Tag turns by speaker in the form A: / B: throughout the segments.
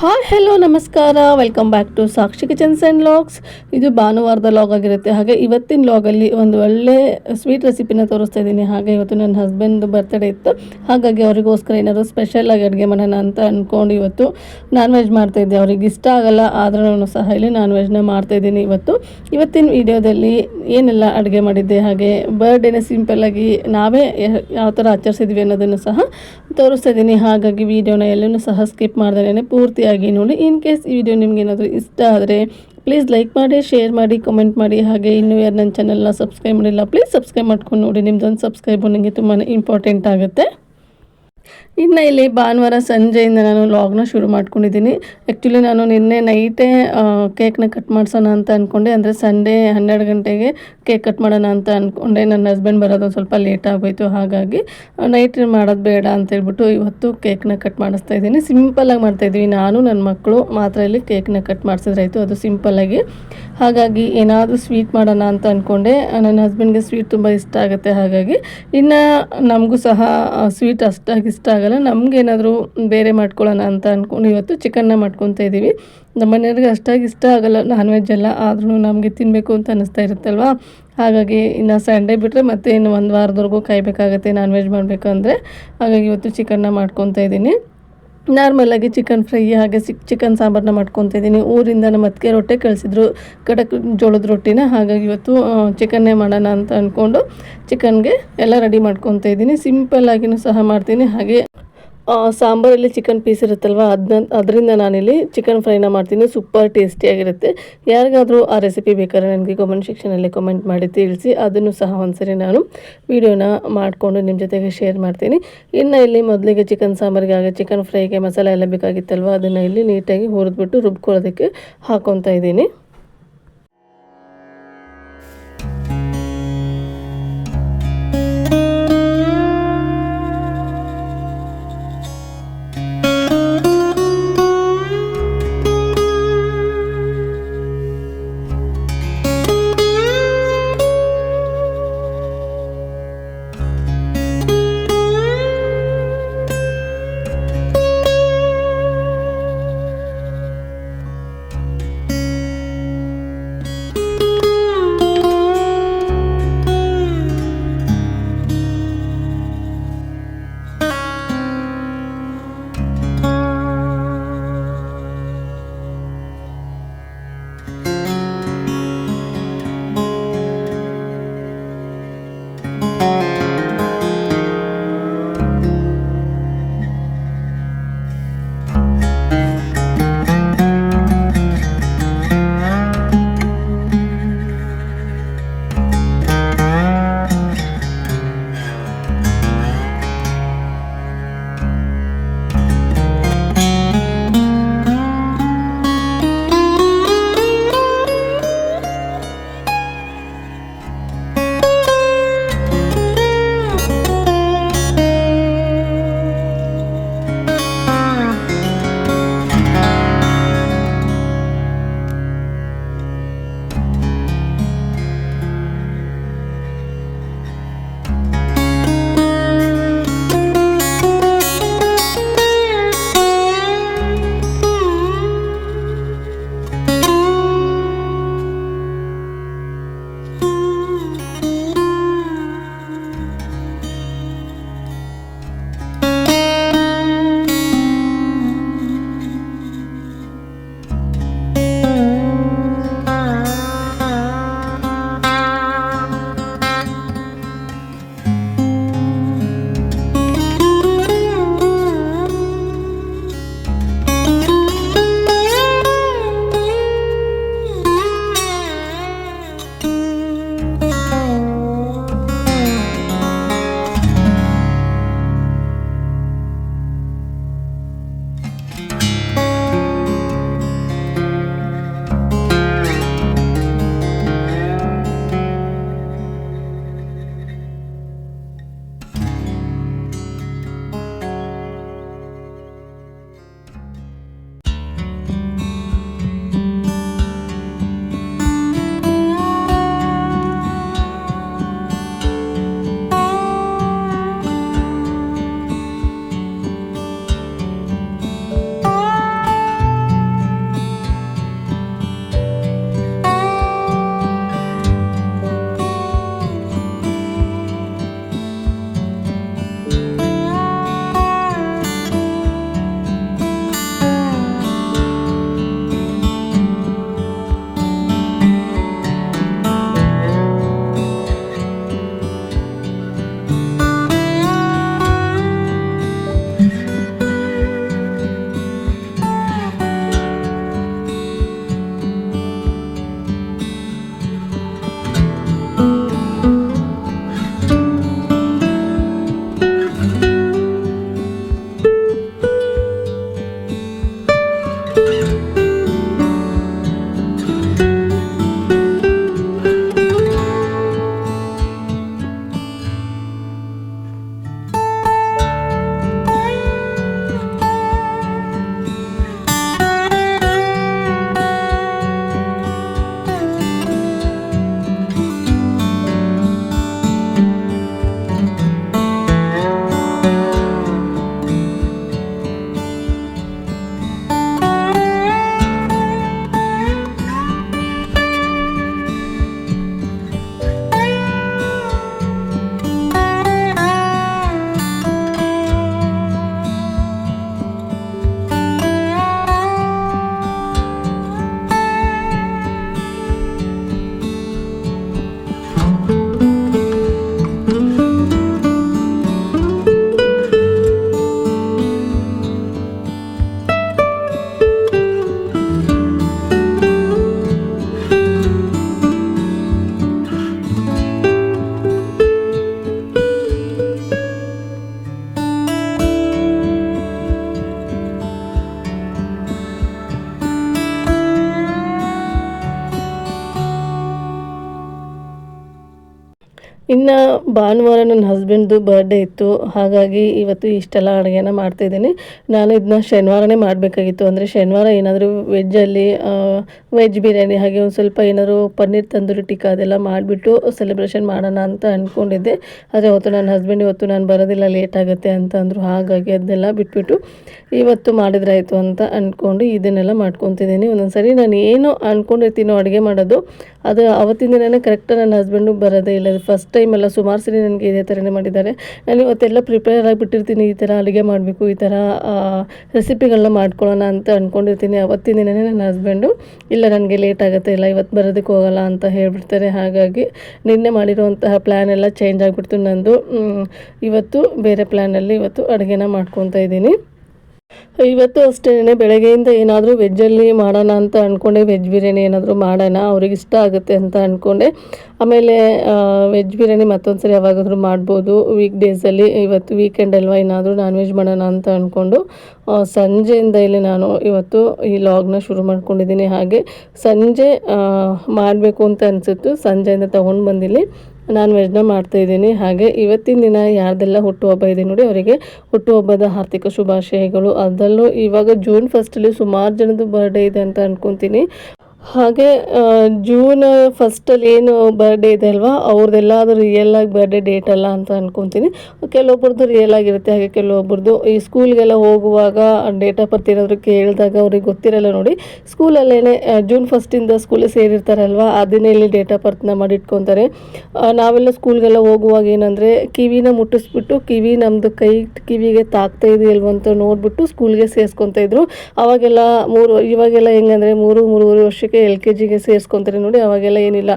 A: Hi hello ನಮಸ್ಕಾರ. Welcome back to Sakshi kitchens and logs ಇದು ಭಾನುವಾರದ ಲಾಗ್ ಆಗಿರುತ್ತೆ. ಹಾಗೆ ಇವತ್ತಿನ ಲಾಗಲ್ಲಿ ಒಂದು ಒಳ್ಳೆ ಸ್ವೀಟ್ ರೆಸಿಪಿನ ತೋರಿಸ್ತಾ ಇದ್ದೀನಿ. ಹಾಗೆ ಇವತ್ತು ನನ್ನ ಹಸ್ಬೆಂಡ್ ಬರ್ತಡೇ ಇತ್ತು. ಹಾಗಾಗಿ ಅವರಿಗೋಸ್ಕರ ಏನಾದರೂ ಸ್ಪೆಷಲ್ ಆಗಿ ಅಡುಗೆ ಮಾಡೋಣ ಅಂತ ಅಂದ್ಕೊಂಡು ಇವತ್ತು ನಾನ್ ವೆಜ್ ಮಾಡ್ತಾಯಿದ್ದೆ ಅವ್ರಿಗೆ ಇಷ್ಟ ಆಗಲ್ಲ ಆದ್ರೂ ಸಹ ಇಲ್ಲಿ ನಾನ್ ವೆಜ್ನ ಮಾಡ್ತಾಯಿದ್ದೀನಿ ಇವತ್ತು. ಇವತ್ತಿನ ವಿಡಿಯೋದಲ್ಲಿ ಏನೆಲ್ಲ ಅಡುಗೆ ಮಾಡಿದ್ದೆ, ಹಾಗೆ ಬರ್ಡೇನ ಸಿಂಪಲ್ಲಾಗಿ ನಾವೇ ಯಾವ ಥರ ಆಚರಿಸಿದ್ವಿ ಅನ್ನೋದನ್ನು ಸಹ ತೋರಿಸ್ತಾ ಇದ್ದೀನಿ. ಹಾಗಾಗಿ ವಿಡಿಯೋನ ಎಲ್ಲೂ ಸಹ ಸ್ಕಿಪ್ ಮಾಡ್ದೇ ಪೂರ್ತಿಯಾಗಿ ನೋಡಿ ಇನ್ ಕೇಸ್ ಈ ವಿಡಿಯೋ ನಿಮ್ಗೆ ಏನಾದರೂ ಇಷ್ಟ ಆದರೆ ಪ್ಲೀಸ್ ಲೈಕ್ ಮಾಡಿ ಶೇರ್ ಮಾಡಿ ಕಮೆಂಟ್ ಮಾಡಿ, ಹಾಗೆ ಇನ್ನೂ ಯಾರು ನನ್ನ ಚಾನಲ್ನ ಸಬ್ಸ್ಕ್ರೈಬ್ ಮಾಡಿಲ್ಲ ಪ್ಲೀಸ್ ಸಬ್ಸ್ಕ್ರೈಬ್ ಮಾಡ್ಕೊಂಡು ನೋಡಿ, ನಿಮ್ದೊಂದು ಸಬ್ಸ್ಕ್ರೈಬ್ ನನಗೆ ತುಂಬಾ ಇಂಪಾರ್ಟೆಂಟ್ ಆಗುತ್ತೆ. ಇನ್ನು ಇಲ್ಲಿ ಭಾನುವಾರ ಸಂಜೆಯಿಂದ ನಾನು ಲಾಗ್ನ ಶುರು ಮಾಡ್ಕೊಂಡಿದ್ದೀನಿ. ಆ್ಯಕ್ಚುಲಿ ನಾನು ನಿನ್ನೆ ನೈಟೇ ಕೇಕ್ನ ಕಟ್ ಮಾಡಿಸೋಣ ಅಂತ ಅಂದ್ಕೊಂಡೆ ಅಂದರೆ ಸಂಡೇ ಹನ್ನೆರಡು ಗಂಟೆಗೆ ಕೇಕ್ ಕಟ್ ಮಾಡೋಣ ಅಂತ ಅಂದ್ಕೊಂಡೆ ನನ್ನ ಹಸ್ಬೆಂಡ್ ಬರೋದು ಸ್ವಲ್ಪ ಲೇಟ್ ಆಗೋಯ್ತು. ಹಾಗಾಗಿ ನೈಟ್ ಮಾಡೋದು ಬೇಡ ಅಂತ ಹೇಳ್ಬಿಟ್ಟು ಇವತ್ತು ಕೇಕ್ನ ಕಟ್ ಮಾಡಿಸ್ತಾ ಇದ್ದೀನಿ. ಸಿಂಪಲ್ಲಾಗಿ ಮಾಡ್ತಾಯಿದ್ವಿ ನಾನು ನನ್ನ ಮಕ್ಕಳು ಮಾತ್ರ ಇಲ್ಲಿ ಕೇಕ್ನ ಕಟ್ ಮಾಡಿಸಿದ್ರಾಯಿತು ಅದು ಸಿಂಪಲ್ಲಾಗಿ ಹಾಗಾಗಿ ಏನಾದರೂ ಸ್ವೀಟ್ ಮಾಡೋಣ ಅಂತ ಅಂದ್ಕೊಂಡೆ ನನ್ನ ಹಸ್ಬೆಂಡ್ಗೆ ಸ್ವೀಟ್ ತುಂಬ ಇಷ್ಟ ಆಗುತ್ತೆ. ಹಾಗಾಗಿ ಇನ್ನು ನಮಗೂ ಸಹ ಸ್ವೀಟ್ ಅಷ್ಟಾಗಿ ಇಷ್ಟ ಆಗಲ್ಲ ನಮಗೇನಾದರೂ ಬೇರೆ ಮಾಡ್ಕೊಳ್ಳೋಣ ಅಂತ ಅಂದ್ಕೊಂಡು ಇವತ್ತು ಚಿಕನ್ನ ಮಾಡ್ಕೊತಾ ಇದ್ದೀವಿ. ನಮ್ಮ ಮನೆಯವ್ರಿಗೆ ಅಷ್ಟಾಗಿ ಇಷ್ಟ ಆಗಲ್ಲ ನಾನ್ ವೆಜ್ ಎಲ್ಲ, ಆದ್ರೂ ನಮಗೆ ತಿನ್ನಬೇಕು ಅಂತ ಅನ್ನಿಸ್ತಾ ಇರುತ್ತಲ್ವ? ಹಾಗಾಗಿ ಇನ್ನು ಸಂಡೇ ಬಿಟ್ಟರೆ ಮತ್ತೆ ಇನ್ನು ಒಂದು ವಾರದವರೆಗೂ ಕಾಯಬೇಕಾಗತ್ತೆ ನಾನ್ ವೆಜ್ ಮಾಡಬೇಕಂದ್ರೆ ಹಾಗಾಗಿ ಇವತ್ತು ಚಿಕನ್ನ ಮಾಡ್ಕೊತಾ ಇದ್ದೀನಿ. ನಾರ್ಮಲಾಗಿ ಚಿಕನ್ ಫ್ರೈ ಹಾಗೆ ಸಿಕ್ ಚಿಕನ್ ಸಾಂಬಾರನ್ನ ಮಾಡ್ಕೊತ ಇದ್ದೀನಿ ಊರಿಂದ ನಮ್ಮ ಅತ್ತಿಗೆ ರೊಟ್ಟೆ ಕಳಿಸಿದ್ರು. ಕಡಕ್ ಜೋಳದ ರೊಟ್ಟಿನ, ಹಾಗಾಗಿ ಇವತ್ತು ಚಿಕನ್ನೇ ಮಾಡೋಣ ಅಂತ ಅಂದ್ಕೊಂಡು ಚಿಕನ್ಗೆ ಎಲ್ಲ ರೆಡಿ ಮಾಡ್ಕೊತ ಇದ್ದೀನಿ ಸಿಂಪಲ್ಲಾಗಿನೂ ಸಹ ಮಾಡ್ತೀನಿ. ಹಾಗೆ ಸಾಂಬಾರಲ್ಲಿ ಚಿಕನ್ ಪೀಸ್ ಇರುತ್ತಲ್ವ? ಅದನ್ನ ಅದರಿಂದ ನಾನಿಲ್ಲಿ ಚಿಕನ್ ಫ್ರೈನ ಮಾಡ್ತೀನಿ. ಸೂಪರ್ ಟೇಸ್ಟಿಯಾಗಿರುತ್ತೆ ಯಾರಿಗಾದರೂ ಆ ರೆಸಿಪಿ ಬೇಕಾದ್ರೆ ನನಗೆ ಕಮೆಂಟ್ ಸೆಕ್ಷನಲ್ಲಿ ಕಮೆಂಟ್ ಮಾಡಿ ತಿಳಿಸಿ, ಅದನ್ನು ಸಹ ಒಂದ್ಸರಿ ನಾನು ವಿಡಿಯೋನ ಮಾಡಿಕೊಂಡು ನಿಮ್ಮ ಜೊತೆಗೆ ಶೇರ್ ಮಾಡ್ತೀನಿ. ಇನ್ನು ಇಲ್ಲಿ ಮೊದಲಿಗೆ ಚಿಕನ್ ಸಾಂಬಾರಿಗೆ, ಆಗ ಚಿಕನ್ ಫ್ರೈಗೆ ಮಸಾಲೆ ಎಲ್ಲ ಬೇಕಾಗಿತ್ತಲ್ವ? ಅದನ್ನು ಇಲ್ಲಿ ನೀಟಾಗಿ ಹುರಿದ್ಬಿಟ್ಟು ರುಬ್ಕೊಳ್ಳೋದಕ್ಕೆ ಹಾಕೊತಾ ಇದ್ದೀನಿ. ಇನ್ನು ಭಾನುವಾರ ನನ್ನ ಹಸ್ಬೆಂಡ್ದು ಬರ್ಡೇ ಇತ್ತು. ಹಾಗಾಗಿ ಇವತ್ತು ಇಷ್ಟೆಲ್ಲ ಅಡುಗೆನ ಮಾಡ್ತಾಯಿದ್ದೀನಿ ನಾನು ಇದನ್ನ ಶನಿವಾರನೇ ಮಾಡಬೇಕಾಗಿತ್ತು. ಅಂದರೆ ಶನಿವಾರ ಏನಾದರೂ ವೆಜ್ಜಲ್ಲಿ ವೆಜ್ ಬಿರಿಯಾನಿ, ಹಾಗೆ ಒಂದು ಸ್ವಲ್ಪ ಏನಾದರೂ ಪನ್ನೀರ್ ತಂದೂರಿ ಟಿಕ್ಕ ಅದೆಲ್ಲ ಮಾಡಿಬಿಟ್ಟು ಸೆಲೆಬ್ರೇಷನ್ ಮಾಡೋಣ ಅಂತ ಅಂದ್ಕೊಂಡಿದ್ದೆ ಆದರೆ ಅವತ್ತು ನನ್ನ ಹಸ್ಬೆಂಡ್ ಇವತ್ತು ನಾನು ಬರೋದಿಲ್ಲ ಲೇಟ್ ಆಗುತ್ತೆ ಅಂತ ಅಂದರು. ಹಾಗಾಗಿ ಅದನ್ನೆಲ್ಲ ಬಿಟ್ಬಿಟ್ಟು ಇವತ್ತು ಮಾಡಿದ್ರಾಯಿತು ಅಂತ ಅಂದ್ಕೊಂಡು ಇದನ್ನೆಲ್ಲ ಮಾಡ್ಕೊತಿದ್ದೀನಿ. ಒಂದೊಂದು ಸರಿ ನಾನು ಏನು ಅಂದ್ಕೊಂಡಿರ್ತೀನೋ ಅಡುಗೆ ಮಾಡೋದು, ಅದು ಅವತ್ತಿನ ದಿನನೇ ಕರೆಕ್ಟಾಗಿ ನನ್ನ ಹಸ್ಬೆಂಡು ಬರೋದೇ ಇಲ್ಲ. ಫಸ್ಟ್ ಟೈಮ್ ಸುಮಾರು ಸರಿ ನನಗೆ ಇದೇ ಥರನೇ ಮಾಡಿದ್ದಾರೆ. ನಾನು ಇವತ್ತೆಲ್ಲ ಪ್ರಿಪೇರ್ ಆಗಿಬಿಟ್ಟಿರ್ತೀನಿ, ಈ ಥರ ಅಡುಗೆ ಮಾಡಬೇಕು, ಈ ಥರ ರೆಸಿಪಿಗಳನ್ನ ಮಾಡ್ಕೊಳ್ಳೋಣ ಅಂತ ಅಂದ್ಕೊಂಡಿರ್ತೀನಿ ಅವತ್ತಿನ ದಿನನೇ ನನ್ನ ಹಸ್ಬೆಂಡು ಇಲ್ಲ ನನಗೆ ಲೇಟ್ ಆಗುತ್ತೆ, ಇಲ್ಲ ಇವತ್ತು ಬರೋದಕ್ಕೆ ಹೋಗಲ್ಲ ಅಂತ ಹೇಳಿಬಿಡ್ತಾರೆ. ಹಾಗಾಗಿ ನಿನ್ನೆ ಮಾಡಿರುವಂತಹ ಪ್ಲ್ಯಾನ್ ಎಲ್ಲ ಚೇಂಜ್ ಆಗಿಬಿಡ್ತು ನಂದು. ಇವತ್ತು ಬೇರೆ ಪ್ಲ್ಯಾನಲ್ಲಿ ಇವತ್ತು ಅಡುಗೆನ ಮಾಡ್ಕೊತಾ ಇದ್ದೀನಿ. ಇವತ್ತು ಅಷ್ಟೇ ಬೆಳಗ್ಗೆಯಿಂದ ಏನಾದರೂ ವೆಜ್ಜಲ್ಲಿ ಮಾಡೋಣ ಅಂತ ಅಂದ್ಕೊಂಡೆ ವೆಜ್ ಬಿರಿಯಾನಿ ಏನಾದರೂ ಮಾಡೋಣ, ಅವ್ರಿಗೆ ಇಷ್ಟ ಆಗುತ್ತೆ ಅಂತ ಅಂದ್ಕೊಂಡೆ ಆಮೇಲೆ ವೆಜ್ ಬಿರಿಯಾನಿ ಮತ್ತೊಂದು ಸರಿ ಯಾವಾಗಾದರೂ ಮಾಡ್ಬೋದು. ವೀಕ್ ಡೇಸಲ್ಲಿ ಇವತ್ತು ವೀಕೆಂಡ್ ಅಲ್ವಾ ಏನಾದರೂ ನಾನ್ ವೆಜ್ ಮಾಡೋಣ ಅಂತ ಅಂದ್ಕೊಂಡು ಸಂಜೆಯಿಂದ ಇಲ್ಲಿ ನಾನು ಇವತ್ತು ಈ ಲಾಗ್ನ ಶುರು ಮಾಡ್ಕೊಂಡಿದ್ದೀನಿ. ಹಾಗೆ ಸಂಜೆ ಮಾಡಬೇಕು ಅಂತ ಅನಿಸಿತ್ತು. ಸಂಜೆಯಿಂದ ತೊಗೊಂಡು ಬಂದಿಲ್ಲಿ ನಾನು ವೆಜ್ನ ಮಾಡ್ತಾಯಿದ್ದೀನಿ ಹಾಗೆ ಇವತ್ತಿನ ದಿನ ಯಾರ್ದೆಲ್ಲ ಹುಟ್ಟುಹಬ್ಬ ಇದೆ ನೋಡಿ ಅವರಿಗೆ ಹುಟ್ಟುಹಬ್ಬದ ಆರ್ಥಿಕ ಶುಭಾಶಯಗಳು. ಅದರಲ್ಲೂ ಇವಾಗ ಜೂನ್ ಫಸ್ಟಲ್ಲಿ ಸುಮಾರು ಜನದ್ದು ಬರ್ಡೇ ಇದೆ ಅಂತ ಅಂದ್ಕೊತೀನಿ ಹಾಗೆ ಜೂನ್ ಫಸ್ಟಲ್ಲಿ ಏನು ಬರ್ಡೇ ಇದೆ ಅಲ್ವಾ ಅವ್ರದ್ದೆಲ್ಲ ಅದು ರಿಯಲ್ ಆಗಿ ಬರ್ಡೇ ಡೇಟ್ ಅಲ್ಲ ಅಂತ ಅನ್ಕೊತೀನಿ. ಕೆಲವೊಬ್ರದ್ದು ರಿಯಲ್ ಆಗಿರುತ್ತೆ, ಹಾಗೆ ಕೆಲವೊಬ್ಬರದ್ದು ಈ ಸ್ಕೂಲ್ಗೆಲ್ಲ ಹೋಗುವಾಗ ಡೇಟ್ ಆಫ್ ಬರ್ತ್ ಏನಾದರೂ ಕೇಳಿದಾಗ ಅವ್ರಿಗೆ ಗೊತ್ತಿರಲ್ಲ ನೋಡಿ. ಸ್ಕೂಲಲ್ಲೇ ಜೂನ್ ಫಸ್ಟಿಂದ ಸ್ಕೂಲಿಗೆ ಸೇರಿರ್ತಾರಲ್ವ, ಅದನ್ನೇ ಇಲ್ಲಿ ಡೇಟ್ ಆಫ್ ಬರ್ತ್ನ ಮಾಡಿ ಇಟ್ಕೊತಾರೆ. ನಾವೆಲ್ಲ ಸ್ಕೂಲ್ಗೆಲ್ಲ ಹೋಗುವಾಗ ಏನಂದರೆ, ಕಿವಿನ ಮುಟ್ಟಿಸ್ಬಿಟ್ಟು, ಕಿವಿ ನಮ್ಮದು ಕೈ ಕಿವಿಗೆ ತಾಕ್ತಾ ಇದೆಯಲ್ವ ಅಂತ ನೋಡಿಬಿಟ್ಟು ಸ್ಕೂಲ್ಗೆ ಸೇರಿಸ್ಕೊತಾ ಇದ್ರು. ಅವಾಗೆಲ್ಲ ಮೂರು, ಇವಾಗೆಲ್ಲ ಹೆಂಗಂದರೆ ಮೂರು, ಮೂರುವರೆ ವರ್ಷಕ್ಕೆ ಎಲ್ ಕೆ ಜಿಗೆ ಸೇರಿಸ್ಕೊತಾರೆ ನೋಡಿ, ಅವಾಗೆಲ್ಲ ಏನಿಲ್ಲ.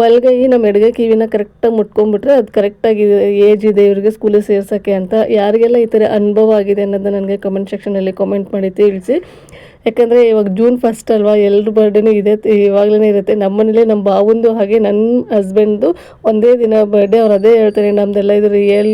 A: ಬಲ್ಗೈ ನಮ್ಮ ಎಡಗೈ ಕಿವಿನ ಕರೆಕ್ಟಾಗಿ ಮುಟ್ಕೊಂಡ್ಬಿಟ್ರೆ ಅದು ಕರೆಕ್ಟಾಗಿ ಏಜ್ ಇದೆ, ಇವರಿಗೆ ಸ್ಕೂಲಿಗೆ ಸೇರ್ಸೋಕ್ಕೆ ಅಂತ. ಯಾರಿಗೆಲ್ಲ ಈ ಥರ ಅನುಭವ ಆಗಿದೆ ಅನ್ನೋದನ್ನ ನನಗೆ ಕಮೆಂಟ್ ಸೆಕ್ಷನಲ್ಲಿ ಕಮೆಂಟ್ ಮಾಡಿ ತಿಳಿಸಿ. ಯಾಕಂದರೆ ಇವಾಗ ಜೂನ್ ಫಸ್ಟ್ ಅಲ್ವಾ ಎಲ್ಲರ ಬರ್ಡೇನೂ ಇದೆ ಇವಾಗಲೇ ಇರುತ್ತೆ. ನಮ್ಮ ಮನೇಲಿ ನಮ್ಮ ಬಾವಂದು ಹಾಗೆ ನನ್ನ ಹಸ್ಬೆಂಡ್ದು ಒಂದೇ ದಿನ ಬರ್ಡೇ ಅವ್ರು ಅದೇ ಹೇಳ್ತಾರೆ ನಮ್ಮದೆಲ್ಲ ಇದು ರಿಯಲ್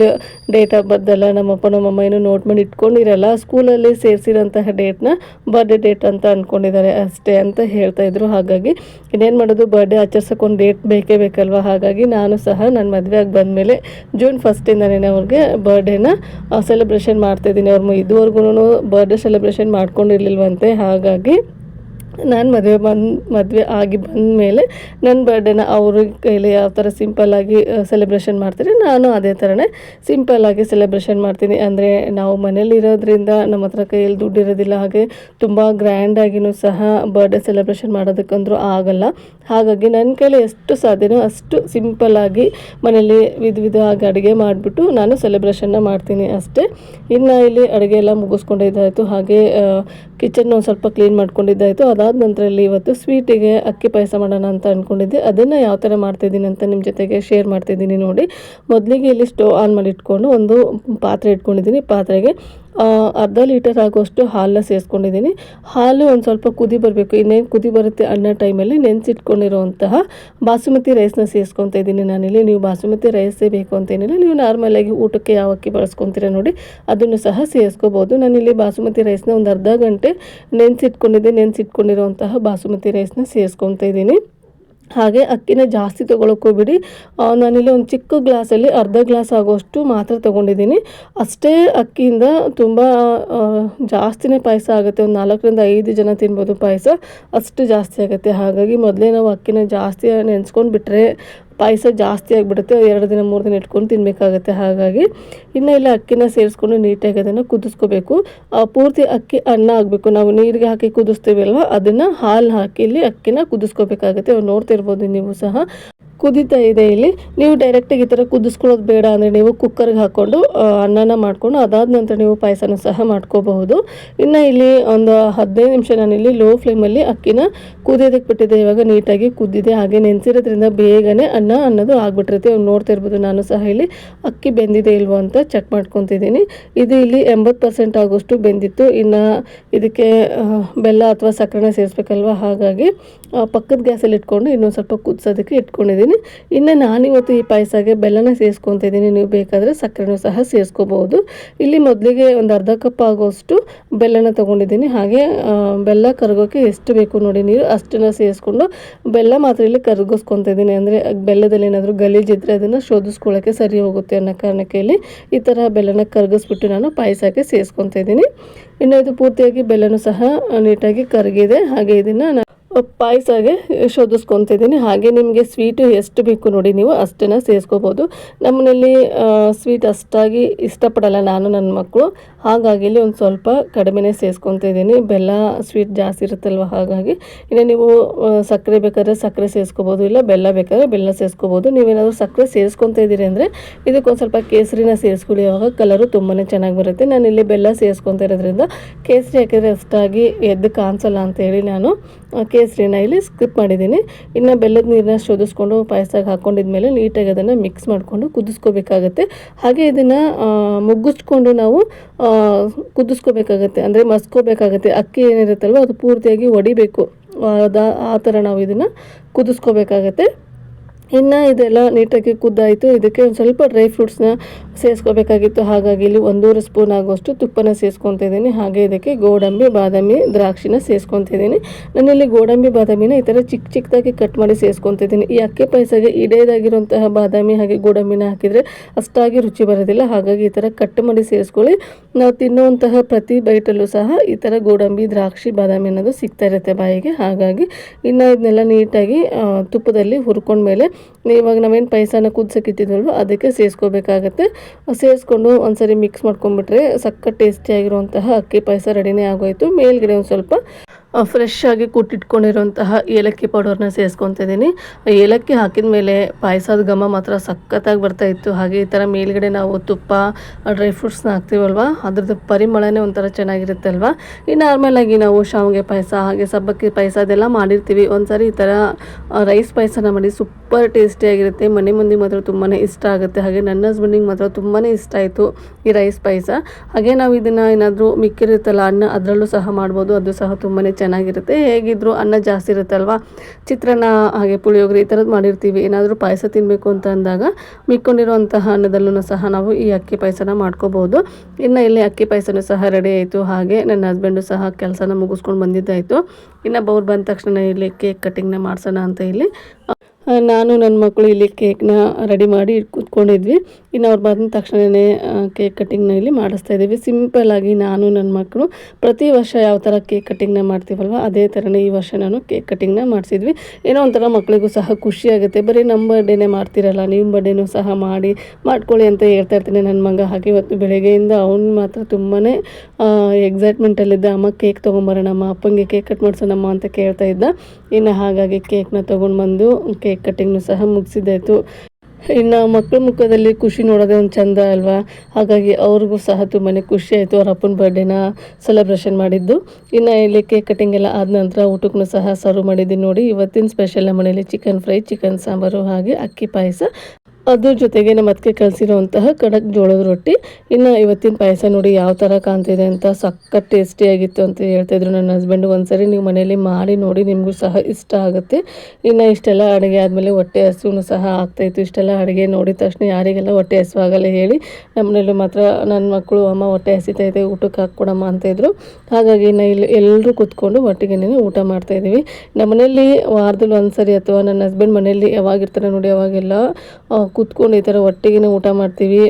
A: ಡೇಟ್ ಆಫ್ ಬರ್ತ್ ಅಲ್ಲ ನಮ್ಮಪ್ಪ, ನಮ್ಮಮ್ಮ ಏನು ನೋಟ್ ಮಾಡಿ ಇಟ್ಕೊಂಡಿರಲ್ಲ ಸ್ಕೂಲಲ್ಲಿ ಸೇರಿಸಿರೋಂತಹ ಡೇಟ್ನ ಬರ್ಡೇ ಡೇಟ್ ಅಂತ ಅಂದ್ಕೊಂಡಿದ್ದಾರೆ ಅಷ್ಟೇ ಅಂತ ಹೇಳ್ತಾ ಇದ್ರು. ಹಾಗಾಗಿ ಇನ್ನೇನು ಮಾಡೋದು ಬರ್ಡೇ ಆಚರಿಸೋಕೆ ಒಂದು ಡೇಟ್ ಬೇಕೇ ಬೇಕಲ್ವ? ಹಾಗಾಗಿ ನಾನು ಸಹ ನನ್ನ ಮದುವೆ ಆಗಿ ಬಂದಮೇಲೆ ಜೂನ್ ಫಸ್ಟಿಂದನೇ ಅವ್ರಿಗೆ ಬರ್ಡೇನ ಸೆಲೆಬ್ರೇಷನ್ ಮಾಡ್ತಾಯಿದ್ದೀನಿ ಅವ್ರ ಇದುವರೆಗೂ ಬರ್ಡೇ ಸೆಲೆಬ್ರೇಷನ್ ಮಾಡ್ಕೊಂಡಿರ್ಲಿಲ್ವಂತೆ. ಹಾಗಾಗಿ ನಾನು ಮದುವೆ ಬಂದು, ಮದುವೆ ಆಗಿ ಬಂದ ಮೇಲೆ ನನ್ನ ಬರ್ಡೇನ ಅವ್ರ ಕೈಲಿ ಯಾವ ಥರ ಸಿಂಪಲ್ಲಾಗಿ ಸೆಲೆಬ್ರೇಷನ್ ಮಾಡ್ತೀರಿ, ನಾನು ಅದೇ ಥರನೇ ಸಿಂಪಲ್ಲಾಗಿ ಸೆಲೆಬ್ರೇಷನ್ ಮಾಡ್ತೀನಿ. ಅಂದರೆ ನಾವು ಮನೇಲಿರೋದ್ರಿಂದ ನಮ್ಮ ಹತ್ರ ಕೈಯಲ್ಲಿ ದುಡ್ಡು ಇರೋದಿಲ್ಲ, ಹಾಗೆ ತುಂಬ ಗ್ರ್ಯಾಂಡಾಗಿಯೂ ಸಹ ಬರ್ಡೇ ಸೆಲೆಬ್ರೇಷನ್ ಮಾಡೋದಕ್ಕಂದ್ರೂ ಆಗಲ್ಲ. ಹಾಗಾಗಿ ನನ್ನ ಕೈಲಿ ಎಷ್ಟು ಸಾಧ್ಯನೋ ಅಷ್ಟು ಸಿಂಪಲ್ಲಾಗಿ ಮನೇಲಿ ವಿಧ ವಿಧವಾಗಿ ಅಡುಗೆ ಮಾಡಿಬಿಟ್ಟು ನಾನು ಸೆಲೆಬ್ರೇಷನ್ನ ಮಾಡ್ತೀನಿ ಅಷ್ಟೇ. ಇನ್ನು ಇಲ್ಲಿ ಅಡುಗೆ ಎಲ್ಲ ಮುಗಿಸ್ಕೊಂಡಿದ್ದಾಯಿತು ಹಾಗೆ ಕಿಚನ್ ಒಂದು ಸ್ವಲ್ಪ ಕ್ಲೀನ್ ಮಾಡ್ಕೊಂಡಿದ್ದಾಯಿತು ಅದಾದ ನಂತರ ಇಲ್ಲಿ ಇವತ್ತು ಸ್ವೀಟಿಗೆ ಅಕ್ಕಿ ಪಾಯಸ ಮಾಡೋಣ ಅಂತ ಅಂದ್ಕೊಂಡಿದ್ದೆ ಅದನ್ನು ಯಾವ ಥರ ಮಾಡ್ತಿದ್ದೀನಿ ಅಂತ ನಿಮ್ಮ ಜೊತೆಗೆ ಶೇರ್ ಮಾಡ್ತಿದ್ದೀನಿ ನೋಡಿ. ಮೊದಲಿಗೆ ಇಲ್ಲಿ ಸ್ಟೋವ್ ಆನ್ ಮಾಡಿ ಇಟ್ಕೊಂಡು ಒಂದು ಪಾತ್ರೆ ಇಟ್ಕೊಂಡಿದ್ದೀನಿ. ಪಾತ್ರೆಗೆ ಅರ್ಧ ಲೀಟರ್ ಆಗುವಷ್ಟು ಹಾಲನ್ನ ಸೇರಿಸ್ಕೊಂಡಿದ್ದೀನಿ. ಹಾಲು ಒಂದು ಸ್ವಲ್ಪ ಕುದಿ ಬರಬೇಕು. ಇನ್ನೇನು ಕುದಿ ಬರುತ್ತೆ ಅನ್ನೋ ಟೈಮಲ್ಲಿ ನೆನೆಸಿಟ್ಕೊಂಡಿರುವಂತಹ ಬಾಸುಮತಿ ರೈಸ್ನ ಸೇರಿಸ್ಕೊತಾ ಇದ್ದೀನಿ ನಾನಿಲ್ಲಿ. ನೀವು ಬಾಸುಮತಿ ರೈಸೇ ಬೇಕು ಅಂತೇನಿಲ್ಲ ನೀವು ನಾರ್ಮಲಾಗಿ ಊಟಕ್ಕೆ ಯಾವ ಅಕ್ಕಿ ಬಳಸ್ಕೊತೀರ ನೋಡಿ, ಅದನ್ನು ಸಹ ಸೇರಿಸ್ಕೋಬೋದು. ನಾನಿಲ್ಲಿ ಬಾಸುಮತಿ ರೈಸ್ನ ಒಂದು ಅರ್ಧ ಗಂಟೆ ನೆನೆಸಿಟ್ಕೊಂಡಿದ್ದೆ. ನೆನೆಸಿಟ್ಕೊಂಡಿರುವಂತಹ ಬಾಸುಮತಿ ರೈಸ್ನ ಸೇರಿಸ್ಕೊತಾ ಇದ್ದೀನಿ. ಹಾಗೆ ಅಕ್ಕಿನ ಜಾಸ್ತಿ ತೊಗೊಳಕ್ಕೋಗ್ಬಿಡಿ ನಾನಿಲ್ಲಿ ಒಂದು ಚಿಕ್ಕ ಗ್ಲಾಸಲ್ಲಿ ಅರ್ಧ ಗ್ಲಾಸ್ ಆಗೋಷ್ಟು ಮಾತ್ರ ತೊಗೊಂಡಿದ್ದೀನಿ. ಅಷ್ಟೇ ಅಕ್ಕಿಯಿಂದ ತುಂಬ ಜಾಸ್ತಿನೇ ಪಾಯಸ ಆಗುತ್ತೆ. ಒಂದು ನಾಲ್ಕರಿಂದ ಐದು ಜನ ತಿನ್ಬೋದು ಪಾಯಸ. ಅಷ್ಟು ಜಾಸ್ತಿ ಆಗುತ್ತೆ. ಹಾಗಾಗಿ ಮೊದಲೇ ನಾವು ಅಕ್ಕಿನ ಜಾಸ್ತಿ ನೆನೆಸ್ಕೊಂಡು ಬಿಟ್ಟರೆ ಪಾಯಸ ಜಾಸ್ತಿ ಆಗಿಬಿಡುತ್ತೆ ಎರಡು ದಿನ, ಮೂರು ದಿನ ಇಟ್ಕೊಂಡು ತಿನ್ನಬೇಕಾಗತ್ತೆ ಹಾಗಾಗಿ ಇನ್ನು ಇಲ್ಲ ಅಕ್ಕಿನ ಸೇರಿಸ್ಕೊಂಡು ನೀಟಾಗಿ ಅದನ್ನು ಕುದಿಸ್ಕೋಬೇಕು. ಪೂರ್ತಿ ಅಕ್ಕಿ ಅನ್ನ ಆಗಬೇಕು. ನಾವು ನೀರಿಗೆ ಹಾಕಿ ಕುದಿಸ್ತೀವಿ ಅಲ್ವಾ ಅದನ್ನು ಹಾಲು ಹಾಕಿ ಇಲ್ಲಿ ಅಕ್ಕಿನ ಕುದಿಸ್ಕೋಬೇಕಾಗುತ್ತೆ. ನೋಡ್ತಿರ್ಬೋದು ನೀವು ಸಹ. ಕುದೀತಾ ಇದೆ ಇಲ್ಲಿ. ನೀವು ಡೈರೆಕ್ಟಾಗಿ ಈ ಥರ ಕುದಿಸ್ಕೊಳ್ಳೋದು ಬೇಡ ಅಂದರೆ ನೀವು ಕುಕ್ಕರ್ಗೆ ಹಾಕ್ಕೊಂಡು ಅನ್ನನ ಮಾಡಿಕೊಂಡು, ಅದಾದ ನಂತರ ನೀವು ಪಾಯಸನ ಸಹ ಮಾಡ್ಕೋಬಹುದು. ಇನ್ನು ಇಲ್ಲಿ ಒಂದು ಹದಿನೈದು ನಿಮಿಷ ನಾನಿಲ್ಲಿ ಲೋ ಫ್ಲೇಮಲ್ಲಿ ಅಕ್ಕಿನ ಕುದಿಯೋದಕ್ಕೆ ಬಿಟ್ಟಿದೆ ಇವಾಗ ನೀಟಾಗಿ ಕುದ್ದಿದೆ. ಹಾಗೆ ನೆನೆಸಿರೋದ್ರಿಂದ ಬೇಗನೆ ಅನ್ನ, ಅನ್ನೋದು ಆಗಿಬಿಟ್ಟಿರುತ್ತೆ. ಅವ್ನು ನೋಡ್ತಾ ಇರ್ಬೋದು, ನಾನು ಸಹ ಇಲ್ಲಿ ಅಕ್ಕಿ ಬೆಂದಿದೆ ಇಲ್ವೋ ಅಂತ ಚೆಕ್ ಮಾಡ್ಕೊತಿದ್ದೀನಿ. ಇದು ಇಲ್ಲಿ ಎಂಬತ್ತು ಪರ್ಸೆಂಟ್ ಆಗೋಷ್ಟು ಬೆಂದಿತ್ತು. ಇನ್ನು ಇದಕ್ಕೆ ಬೆಲ್ಲ ಅಥವಾ ಸಕ್ಕರೆನ ಸೇರಿಸ್ಬೇಕಲ್ವ? ಹಾಗಾಗಿ ಪಕ್ಕದ ಗ್ಯಾಸಲ್ಲಿ ಇಟ್ಕೊಂಡು ಇನ್ನೊಂದು ಸ್ವಲ್ಪ ಕುದಿಸೋದಕ್ಕೆ ಇಟ್ಕೊಂಡಿದ್ದೀನಿ. ಇದ್ದೀನಿ ಇನ್ನು ನಾನಿವತ್ತು ಈ ಪಾಯಸಗೆ ಬೆಲ್ಲನ ಸೇರಿಸ್ಕೊತಾ ಇದ್ದೀನಿ ನೀವು ಬೇಕಾದರೆ ಸಕ್ಕರೆನೂ ಸಹ ಸೇರಿಸ್ಕೋಬಹುದು ಇಲ್ಲಿ ಮೊದಲಿಗೆ ಒಂದು ಅರ್ಧ ಕಪ್ ಆಗೋಷ್ಟು ಬೆಲ್ಲನ ತೊಗೊಂಡಿದ್ದೀನಿ. ಹಾಗೆ ಬೆಲ್ಲ ಕರಗೋಕ್ಕೆ ಎಷ್ಟು ಬೇಕು ನೋಡಿ ನೀರು ಅಷ್ಟನ್ನು ಸೇರಿಸ್ಕೊಂಡು ಬೆಲ್ಲ ಮಾತ್ರ ಇಲ್ಲಿ ಕರಗಿಸ್ಕೊತಾ ಇದ್ದೀನಿ ಅಂದರೆ ಬೆಲ್ಲದಲ್ಲಿ ಏನಾದರೂ ಗಲೀಜಿದ್ರೆ ಅದನ್ನು ಶೋಧಿಸ್ಕೊಳ್ಳೋಕ್ಕೆ ಸರಿ ಹೋಗುತ್ತೆ ಅನ್ನೋ ಕಾರಣಕ್ಕೆ ಇಲ್ಲಿ ಈ ಥರ ಬೆಲ್ಲನ ಕರಗಿಸ್ಬಿಟ್ಟು ನಾನು ಪಾಯಸಕ್ಕೆ ಸೇರಿಸ್ಕೊತಾ ಇದ್ದೀನಿ ಇನ್ನು ಇದು ಪೂರ್ತಿಯಾಗಿ ಬೆಲ್ಲನೂ ಸಹ ನೀಟಾಗಿ ಕರಗಿದೆ. ಹಾಗೆ ಇದನ್ನು ನಾನು ಪಾಯಸಗೆ ಶೋಧಿಸ್ಕೊತಿದ್ದೀನಿ. ಹಾಗೆ ನಿಮಗೆ ಸ್ವೀಟು ಎಷ್ಟು ಬೇಕು ನೋಡಿ ನೀವು ಅಷ್ಟನ್ನು ಸೇರಿಸ್ಕೋಬೋದು. ನಮ್ಮನೇಲಿ ಸ್ವೀಟ್ ಅಷ್ಟಾಗಿ ಇಷ್ಟಪಡಲ್ಲ ನಾನು ನನ್ನ ಮಕ್ಕಳು. ಹಾಗಾಗಿ ಇಲ್ಲಿ ಒಂದು ಸ್ವಲ್ಪ ಕಡಿಮೆನೇ ಸೇರಿಸ್ಕೊತಿದ್ದೀನಿ. ಬೆಲ್ಲ ಸ್ವೀಟ್ ಜಾಸ್ತಿ ಇರುತ್ತಲ್ವ? ಹಾಗಾಗಿ ಇನ್ನು ನೀವು ಸಕ್ಕರೆ ಬೇಕಾದ್ರೆ ಸಕ್ಕರೆ ಸೇರಿಸ್ಕೋಬೋದು ಇಲ್ಲ ಬೆಲ್ಲ ಬೇಕಾದ್ರೆ ಬೆಲ್ಲ ಸೇರಿಸ್ಕೋಬೋದು. ನೀವೇನಾದರೂ ಸಕ್ಕರೆ ಸೇರಿಸ್ಕೊತ ಇದ್ದೀರಿ ಅಂದರೆ ಇದಕ್ಕೊಂದು ಸ್ವಲ್ಪ ಕೇಸರಿನ ಸೇರಿಸ್ಕೊಳ್ಳಿ. ಕಲರು ತುಂಬಾ ಚೆನ್ನಾಗಿ ಬರುತ್ತೆ. ನಾನು ಇಲ್ಲಿ ಬೆಲ್ಲ ಸೇರಿಸ್ಕೊತ ಇರೋದ್ರಿಂದ ಕೇಸರಿ ಹಾಕಿದರೆ ಅಷ್ಟಾಗಿ ಎದ್ದು ಕಾಣಿಸಲ್ಲ ಅಂತ ಹೇಳಿ ನಾನು ಆ, ಕೇಸರಿನ ಇಲ್ಲಿ ಸ್ಕಿಪ್ ಮಾಡಿದ್ದೀನಿ. ಇನ್ನು ಬೆಲ್ಲದ ನೀರನ್ನ ಶೋಧಿಸ್ಕೊಂಡು ಪಾಯಸಕ್ಕೆ ಹಾಕ್ಕೊಂಡಿದ್ಮೇಲೆ ನೀಟಾಗಿ ಅದನ್ನು ಮಿಕ್ಸ್ ಮಾಡಿಕೊಂಡು ಕುದಿಸ್ಕೋಬೇಕಾಗತ್ತೆ. ಹಾಗೆ ಇದನ್ನು ಮುಗ್ಗಿಸ್ಕೊಂಡು ನಾವು ಕುದಿಸ್ಕೋಬೇಕಾಗತ್ತೆ. ಅಂದರೆ ಮಸ್ಕೋಬೇಕಾಗತ್ತೆ. ಅಕ್ಕಿ ಏನಿರುತ್ತಲ್ವ ಅದು ಪೂರ್ತಿಯಾಗಿ ಒಡಿಬೇಕು. ಅದ, ಆ ಥರ ನಾವು ಇದನ್ನು ಕುದಿಸ್ಕೋಬೇಕಾಗತ್ತೆ. ಇನ್ನು ಇದೆಲ್ಲ ನೀಟಾಗಿ ಕುದ್ದಾಯಿತು. ಇದಕ್ಕೆ ಒಂದು ಸ್ವಲ್ಪ ಡ್ರೈ ಫ್ರೂಟ್ಸ್ನ ಸೇರಿಸ್ಕೋಬೇಕಾಗಿತ್ತು ಹಾಗಾಗಿ ಇಲ್ಲಿ ಒಂದೂವರೆ ಸ್ಪೂನ್ ಆಗುವಷ್ಟು ತುಪ್ಪನ ಸೇರಿಸ್ಕೊತಾ ಇದ್ದೀನಿ. ಹಾಗೆ ಇದಕ್ಕೆ ಗೋಡಂಬಿ, ಬಾದಾಮಿ, ದ್ರಾಕ್ಷಿನ ಸೇರಿಸ್ಕೊತಿದ್ದೀನಿ ನಾನಿಲ್ಲಿ ಗೋಡಂಬಿ, ಬಾದಾಮಿನ ಈ ಥರ ಚಿಕ್ಕ ಚಿಕ್ಕದಾಗಿ ಕಟ್ ಮಾಡಿ ಸೇರಿಸ್ಕೊತಿದ್ದೀನಿ ಈ ಅಕ್ಕಿ ಪಾಯಸಗೆ ಇಡೇದಾಗಿರುವಂತಹ ಬಾದಾಮಿ ಹಾಗೆ ಗೋಡಂಬಿನ ಹಾಕಿದರೆ ಅಷ್ಟಾಗಿ ರುಚಿ ಬರೋದಿಲ್ಲ. ಹಾಗಾಗಿ ಈ ಥರ ಕಟ್ ಮಾಡಿ ಸೇರಿಸ್ಕೊಳ್ಳಿ ನಾವು ತಿನ್ನುವಂತಹ ಪ್ರತಿ ಬೈಟಲ್ಲೂ ಸಹ ಈ ಥರ ಗೋಡಂಬಿ, ದ್ರಾಕ್ಷಿ, ಬಾದಾಮಿ ಅನ್ನೋದು ಸಿಗ್ತಾ ಇರುತ್ತೆ ಬಾಯಿಗೆ. ಹಾಗಾಗಿ ಇನ್ನು ಇದನ್ನೆಲ್ಲ ನೀಟಾಗಿ ತುಪ್ಪದಲ್ಲಿ ಹುರ್ಕೊಂಡ್ಮೇಲೆ ಇವಾಗ ನಾವೇನು ಪಾಯಸನ ಕುದ್ಸಕ್ಕೆ ಇಟ್ಟಿದ್ವಲ್ವ ಅದಕ್ಕೆ ಸೇರಿಸ್ಕೋಬೇಕಾಗತ್ತೆ ಸೇರಿಸ್ಕೊಂಡು ಒಂದ್ಸರಿ ಮಿಕ್ಸ್ ಮಾಡ್ಕೊಂಡ್ಬಿಟ್ರೆ ಸಕ್ಕ ಟೇಸ್ಟಿಯಾಗಿರುವಂತಹ ಅಕ್ಕಿ ಪಾಯಸ ರೆಡಿನೇ ಆಗೋಯ್ತು. ಮೇಲ್ಗಡೆ ಒಂದು ಸ್ವಲ್ಪ ಫ್ರೆಶ್ ಆಗಿ ಕುಟ್ಟಿಟ್ಕೊಂಡಿರುವಂತಹ ಏಲಕ್ಕಿ ಪೌಡರ್ನ ಸೇರಿಸ್ಕೊತಿದ್ದೀನಿ ಏಲಕ್ಕಿ ಹಾಕಿದ ಮೇಲೆ ಪಾಯಸದ ಘಮ ಮಾತ್ರ ಸಖತ್ತಾಗಿ ಬರ್ತಾ ಇತ್ತು. ಹಾಗೆ ಈ ಥರ ಮೇಲ್ಗಡೆ ನಾವು ತುಪ್ಪ ಡ್ರೈ ಫ್ರೂಟ್ಸ್ನ ಹಾಕ್ತೀವಲ್ವ? ಅದ್ರದ್ದು ಪರಿಮಳನೇ ಒಂಥರ ಚೆನ್ನಾಗಿರುತ್ತೆ ಅಲ್ವಾ? ಈ ನಾರ್ಮಲಾಗಿ ನಾವು ಶಾವಿಗೆ ಪಾಯಸ, ಹಾಗೆ ಸಬ್ಬಕ್ಕಿ ಪಾಯಸ ಅದೆಲ್ಲ ಮಾಡಿರ್ತೀವಿ. ಒಂದ್ಸರಿ ಈ ಥರ ರೈಸ್ ಪಾಯಸನ ಮಾಡಿ ಸೂಪರ್ ಟೇಸ್ಟಿಯಾಗಿರುತ್ತೆ ಮನೆ ಮುಂದೆ ಮಾತ್ರ ತುಂಬಾ ಇಷ್ಟ ಆಗುತ್ತೆ. ಹಾಗೆ ನನ್ನ ಹಸ್ಬೆಂಡಿಗೆ ಮಾತ್ರ ತುಂಬಾ ಇಷ್ಟ ಆಯಿತು ಈ ರೈಸ್ ಪಾಯಸ. ಹಾಗೆ ನಾವು ಇದನ್ನು ಏನಾದರೂ ಮಿಕ್ಕಿರುತ್ತಲ್ಲ, ಅನ್ನ ಅದರಲ್ಲೂ ಸಹ ಮಾಡ್ಬೋದು. ಅದು ಸಹ ತುಂಬಾ ಚೆನ್ನಾಗಿರುತ್ತೆ, ಹೇಗಿದ್ರು ಅನ್ನ ಜಾಸ್ತಿ ಇರುತ್ತೆ ಅಲ್ವಾ ಚಿತ್ರಾನ್ನ, ಹಾಗೆ ಪುಳಿಯೋಗರೆ ಈ ಥರದ್ದು ಮಾಡಿರ್ತೀವಿ. ಏನಾದರೂ ಪಾಯಸ ತಿನ್ನಬೇಕು ಅಂತ ಅಂದಾಗ ಮಿಕ್ಕೊಂಡಿರುವಂತಹ ಅನ್ನದಲ್ಲೂ ಸಹ ನಾವು ಈ ಅಕ್ಕಿ ಪಾಯಸನ ಮಾಡ್ಕೋಬೋದು. ಇನ್ನು ಇಲ್ಲಿ ಅಕ್ಕಿ ಪಾಯಸನೂ ಸಹ ರೆಡಿ ಆಯಿತು. ಹಾಗೆ ನನ್ನ ಹಸ್ಬೆಂಡು ಸಹ ಕೆಲಸನ ಮುಗಿಸ್ಕೊಂಡು ಬಂದಿದ್ದಾಯಿತು. ಇನ್ನು ಬೌರ್ ಬಂದ ತಕ್ಷಣ ಇಲ್ಲಿ ಕೇಕ್ ಕಟ್ಟಿಂಗ್ನ ಮಾಡ್ಸೋಣ ಅಂತ ಇಲ್ಲಿ ನಾನು ನನ್ನ ಮಕ್ಕಳು ಇಲ್ಲಿ ಕೇಕ್ನ ರೆಡಿ ಮಾಡಿ ಕೂತ್ಕೊಂಡಿದ್ವಿ. ಇನ್ನು ಅವ್ರು ಬಂದ ತಕ್ಷಣವೇ ಕೇಕ್ ಕಟ್ಟಿಂಗ್ನ ಇಲ್ಲಿ ಮಾಡಿಸ್ತಾ ಇದ್ದೀವಿ. ಸಿಂಪಲ್ಲಾಗಿ ನಾನು ನನ್ನ ಮಕ್ಕಳು ಪ್ರತಿ ವರ್ಷ ಯಾವ ಥರ ಕೇಕ್ ಕಟ್ಟಿಂಗ್ನ ಮಾಡ್ತೀವಲ್ವ, ಅದೇ ಥರನೇ ಈ ವರ್ಷ ನಾನು ಕೇಕ್ ಕಟ್ಟಿಂಗ್ನ ಮಾಡಿಸಿದ್ವಿ. ಏನೋ ಒಂಥರ ಮಕ್ಕಳಿಗೂ ಸಹ ಖುಷಿ ಆಗುತ್ತೆ ಬರೀ ನಮ್ಮ ಬರ್ಡೇನೇ ಮಾಡ್ತಿರಲ್ಲ, ನಿಮ್ಮ ಬರ್ಡೇನೂ ಸಹ ಮಾಡಿ ಮಾಡ್ಕೊಳ್ಳಿ ಅಂತ ಹೇಳ್ತಾ ಇರ್ತೀನಿ ನನ್ನ ಮಗ. ಹಾಗೆ ಇವತ್ತು ಬೆಳಗ್ಗೆಯಿಂದ ಅವ್ನು ಮಾತ್ರ ತುಂಬಾ ಎಕ್ಸೈಟ್ಮೆಂಟಲ್ಲಿದ್ದ ಅಮ್ಮ, ಕೇಕ್ ತೊಗೊಂಬರೋಣಮ್ಮ, ಅಪ್ಪಂಗೆ ಕೇಕ್ ಕಟ್ ಮಾಡಿಸೋಣಮ್ಮ ಅಂತ ಕೇಳ್ತಾ ಇದ್ದ. ಇನ್ನು ಹಾಗಾಗಿ ಕೇಕ್ನ ತೊಗೊಂಡು ಬಂದು, ಕೇಕ್ ಕಟ್ಟಿಂಗ್ನು ಸಹ ಮುಗಿಸಿದ್ದಾಯಿತು. ಇನ್ನು ಮಕ್ಕಳ ಮುಖದಲ್ಲಿ ಖುಷಿ ನೋಡೋದೇ ಒಂದು ಚಂದ ಅಲ್ವಾ? ಹಾಗಾಗಿ ಅವ್ರಿಗೂ ಸಹ ತುಂಬಾ ಖುಷಿ ಆಯಿತು. ಅವ್ರ ಅಪ್ಪನ ಬರ್ಡೇನ ಸೆಲೆಬ್ರೇಷನ್ ಮಾಡಿದ್ದು. ಇನ್ನು ಇಲ್ಲಿ ಕೇಕ್ ಕಟ್ಟಿಂಗ್ ಎಲ್ಲ ಆದ ನಂತರ ಊಟಕ್ಕೂ ಸಹ ಸರ್ವ್ ಮಾಡಿದ್ದೀನಿ ನೋಡಿ. ಇವತ್ತಿನ ಸ್ಪೆಷಲ್ ನಮ್ಮ ಮನೇಲಿ ಚಿಕನ್ ಫ್ರೈ ಚಿಕನ್ ಸಾಂಬಾರು ಹಾಗೆ ಅಕ್ಕಿ ಪಾಯಸ. ಅದ್ರ ಜೊತೆಗೆ ನಮ್ಮ ಅದಕ್ಕೆ ಕಳಿಸಿರುವಂತಹ ಕಡಕ್ ಜೋಳದ ರೊಟ್ಟಿ. ಇನ್ನು ಇವತ್ತಿನ ಪಾಯಸ ನೋಡಿ ಯಾವ ಥರ ಕಾಣ್ತಿದೆ ಅಂತ ಸಖತ್ ಟೇಸ್ಟಿಯಾಗಿತ್ತು ಅಂತ ಹೇಳ್ತಾಯಿದ್ರು ನನ್ನ ಹಸ್ಬೆಂಡ್ ಒಂದ್ಸರಿ ನೀವು ಮನೆಯಲ್ಲಿ ಮಾಡಿ ನೋಡಿ, ನಿಮಗೂ ಸಹ ಇಷ್ಟ ಆಗುತ್ತೆ. ಇನ್ನು ಇಷ್ಟೆಲ್ಲ ಅಡುಗೆ ಆದಮೇಲೆ ಹೊಟ್ಟೆ ಹಸುವು ಸಹ ಆಗ್ತಾಯಿತ್ತು ಇಷ್ಟೆಲ್ಲ ಅಡುಗೆ ನೋಡಿದ ತಕ್ಷಣ ಯಾರಿಗೆಲ್ಲ ಹೊಟ್ಟೆ ಹಸು ಆಗಲ್ಲ ಹೇಳಿ ನಮ್ಮನೇಲಿ ಮಾತ್ರ ನನ್ನ ಮಕ್ಕಳು ಅಮ್ಮ ಹೊಟ್ಟೆ ಇದೆ, ಊಟಕ್ಕೆ ಹಾಕ್ಕೊಡಮ್ಮ ಅಂತ ಇದ್ರು. ಹಾಗಾಗಿ ನಾ ಇಲ್ಲಿ ಎಲ್ಲರೂ ಕೂತ್ಕೊಂಡು ಒಟ್ಟಿಗೆ ಊಟ ಮಾಡ್ತಾ ಇದ್ದೀವಿ. ನಮ್ಮನೇಲಿ ವಾರದಲ್ಲಿ ಒಂದ್ಸರಿ ಅಥವಾ ನನ್ನ ಹಸ್ಬೆಂಡ್ ಮನೆಯಲ್ಲಿ ಯಾವಾಗಿರ್ತಾರೆ ನೋಡಿ, ಅವಾಗೆಲ್ಲ ಕೂತ್ಕೊಂಡು ಈ ಥರ ಒಟ್ಟಿಗೆ ಊಟ ಮಾಡ್ತೀವಿ.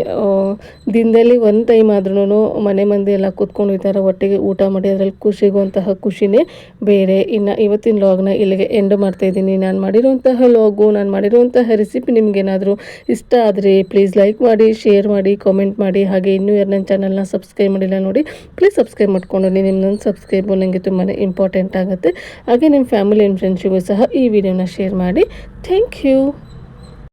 A: ದಿನದಲ್ಲಿ ಒಂದು ಟೈಮ್ ಆದ್ರೂ ಮನೆ ಮಂದಿ ಎಲ್ಲ ಕೂತ್ಕೊಂಡು ಈ ಥರ ಒಟ್ಟಿಗೆ ಊಟ ಮಾಡಿ, ಅದರಲ್ಲಿ ಖುಷಿಗುವಂತಹ ಖುಷಿನೇ ಬೇರೆ. ಇನ್ನು ಇವತ್ತಿನ ಲಾಗ್ನ ಇಲ್ಲಿಗೆ ಎಂಡ್ ಮಾಡ್ತಾ ಇದ್ದೀನಿ. ನಾನು ಮಾಡಿರುವಂತಹ ಲಾಗು ನಾನು ಮಾಡಿರುವಂತಹ ರೆಸಿಪಿ ನಿಮಗೇನಾದರೂ ಇಷ್ಟ ಆದರೆ ಪ್ಲೀಸ್ ಲೈಕ್ ಮಾಡಿ ಶೇರ್ ಮಾಡಿ ಕಾಮೆಂಟ್ ಮಾಡಿ. ಹಾಗೆ ಇನ್ನೂ ಯಾರು ನನ್ನ ಚಾನಲ್ನ ಸಬ್ಸ್ಕ್ರೈಬ್ ಮಾಡಿಲ್ಲ ನೋಡಿ ಪ್ಲೀಸ್ ಸಬ್ಸ್ಕ್ರೈಬ್ ಮಾಡ್ಕೊಂಡು ನಿಮ್ಮ ಸಬ್ಸ್ಕ್ರೈಬು ನನಗೆ ತುಂಬಾ ಇಂಪಾರ್ಟೆಂಟ್ ಆಗುತ್ತೆ. ಹಾಗೆ ನಿಮ್ಮ ಫ್ಯಾಮಿಲಿ ಆ್ಯಂಡ್ ಫ್ರೆಂಡ್ಸಿಗೂ ಸಹ ಈ ವಿಡಿಯೋನ ಶೇರ್ ಮಾಡಿ. Thank you